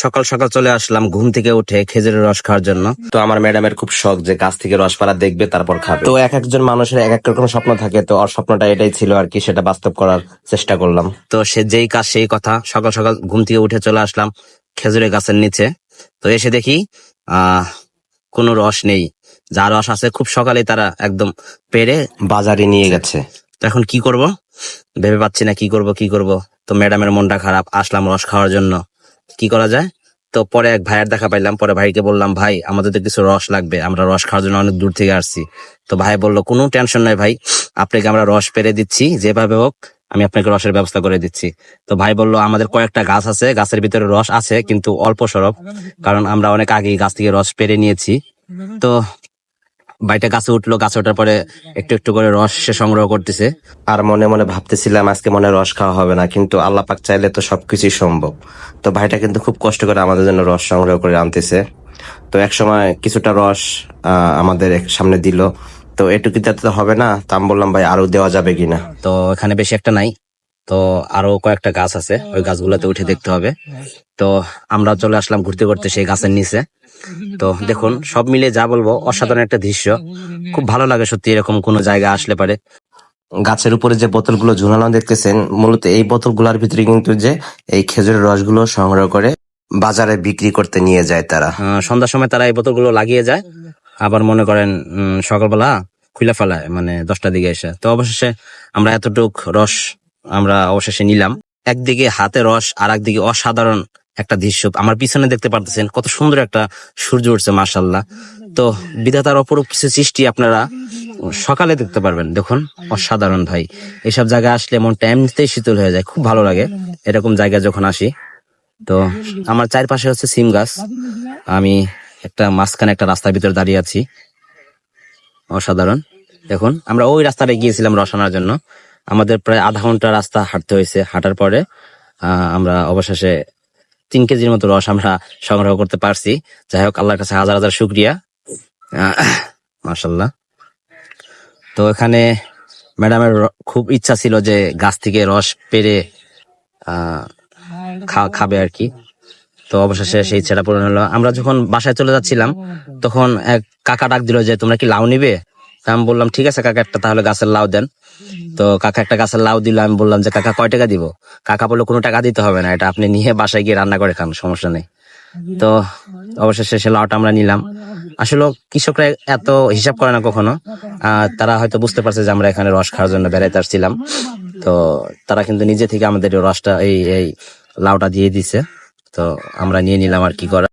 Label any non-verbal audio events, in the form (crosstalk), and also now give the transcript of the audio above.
সকাল সকাল চলে আসলাম ঘুম থেকে উঠে খেজুরের রস খাওয়ার জন্য। তো আমার ম্যাডামের খুব শখ যে গাছ থেকে রস পাড়া দেখবে তারপর খাবে। তো এক একজন মানুষের এক এক রকম স্বপ্ন থাকে তো ওর স্বপ্নটা এটাই ছিল আর কি সেটা বাস্তব করার চেষ্টা করলাম। তো সে যেই কাজ সেই কথা সকাল সকাল ঘুম থেকে উঠে চলে আসলাম খেজুরের গাছের নিচে। তো এসে দেখি আহ কোনো রস নেই। যা রস আছে খুব সকালে তারা একদম পেরে বাজারে নিয়ে গেছে। তো এখন কি করব? ভেবে পাচ্ছি না কি করব কি করব। তো ম্যাডামের মনটা খারাপ আসলাম রস খাওয়ার জন্য। কি করা যায়? তো পরে এক ভাইয়ের দেখা পাইলাম, পরে ভাইকে বললাম, ভাই, আমাদের তো কিছু রস লাগবে, আমরা রস খাওয়ার জন্য অনেক দূর থেকে আসছি। তো ভাই বলল, কোনো টেনশন নাই ভাই, আপনাকে আমরা রস পেরে দিচ্ছি, যেভাবে হোক আমি আপনাকে রসের ব্যবস্থা করে দিচ্ছি। তো ভাই বলল, আমাদের কয়েকটা গাছ আছে, গাছের ভিতরে রস আছে, কিন্তু অল্প সরব, কারণ আমরা অনেক আগেই গাছ থেকে রস পেরে নিয়েছি। তো ভাইটা গাছে উঠল গাছে ওঠার পরে একটু একটু করে রস সে সংগ্রহ করতেছে। আর মনে মনে ভাবতেছিলাম আজকে মনে রস খাওয়া হবে না কিন্তু আল্লাহ পাক চাইলে তো সবকিছুই সম্ভব। তো ভাইটা কিন্তু খুব কষ্ট করে আমাদের জন্য রস সংগ্রহ করে আনতেছে। তো এক সময় কিছুটা রস আহ, আমাদের সামনে দিল। তো এটুকুতে তো হবে না তা আমি বললাম ভাই আরও দেওয়া যাবে কিনা? তো এখানে বেশি একটা নাই। তো আরও কয়েকটা গাছ আছে ওই গাছগুলোতে উঠে দেখতে হবে। তো আমরা চলে আসলাম ঘুরতে ঘুরতে সেই গাছের নিচে। (laughs) তো দেখুন সব মিলে যা বলব অসাধারণ একটা দৃশ্য। খুব ভালো লাগে সত্যি এরকম কোনো জায়গা আসলে পারে। গাছের উপরে যে বোতলগুলো ঝুলানো দেখতেছেন মূলত এই বোতলগুলোর ভিতরে কিন্তু যে এই খেজুরের রসগুলো সংগ্রহ করে বাজারে বিক্রি করতে নিয়ে যায় তারা। সন্ধ্যার সময় তারা এই বোতলগুলো লাগিয়ে যায়। আবার মনে করেন উম, সকালবেলা খুলে ফেলায় মানে দশটার দিকে এসে। তো অবশেষে আমরা এতটুক রস আমরা অবশেষে নিলাম। একদিকে হাতে রস আর একদিকে অসাধারণ একটা দৃশ্য। আমার পিছনে দেখতে পারতেছেন কত সুন্দর একটা সূর্য উঠছে মার্শাল্লাহ তো বিধাতার অপরূপ কিছু সৃষ্টি আপনারা সকালে দেখতে পারবেন। দেখুন, অসাধারণ ভাই। এসব জায়গায় আসলে মনটা এমনিতেই শীতল হয়ে যায়, খুব ভালো লাগে এরকম জায়গায় যখন আসি। তো আমার চারপাশে হচ্ছে সিম গাছ। আমি একটা মাঝখানে একটা রাস্তার ভিতরে দাঁড়িয়ে আছি। অসাধারণ। দেখুন, আমরা ওই রাস্তাটা গিয়েছিলাম রসানার জন্য। আমাদের প্রায় আধা ঘণ্টা রাস্তা হাঁটতে হয়েছে। হাঁটার পরে আমরা অবশেষে তিন কেজির মতো রস আমরা সংগ্রহ করতে পারছি। যাই হোক, আল্লাহর কাছে হাজার হাজার শুক্রিয়া। মার্শাল্লাহ তো এখানে ম্যাডামের খুব ইচ্ছা ছিল যে গাছ থেকে রস পেরে খাবে আর কি। তো অবশেষে সেই ইচ্ছাটা পূরণ হলো। আমরা যখন বাসায় চলে যাচ্ছিলাম, তখন এক কাকা ডাক দিল যে, তোমরা কি লাউ নিবে? আমি বললাম, ঠিক আছে কাকা, একটা তাহলে গাছের লাউ দেন। তো কাকা একটা গাছের লাউ দিল, আমি বললাম যে, কাকা, কয় টাকা দিব? কাকা বলল, কোনো টাকা দিতে হবে না, এটা আপনি নিয়ে বাসায় গিয়ে রান্না করে খান, সমস্যা নেই। তো অবশেষে সে লাউটা আমরা নিলাম। আসলে কৃষকরা এত হিসাব করে না কখনো। তারা হয়তো বুঝতে পারছে যে আমরা এখানে রস খাওয়ার জন্য বেড়াইতে আসছিলাম। তো তারা কিন্তু নিজে থেকে আমাদের রসটা, এই এই লাউটা দিয়ে দিছে। তো আমরা নিয়ে নিলাম আর কি করা।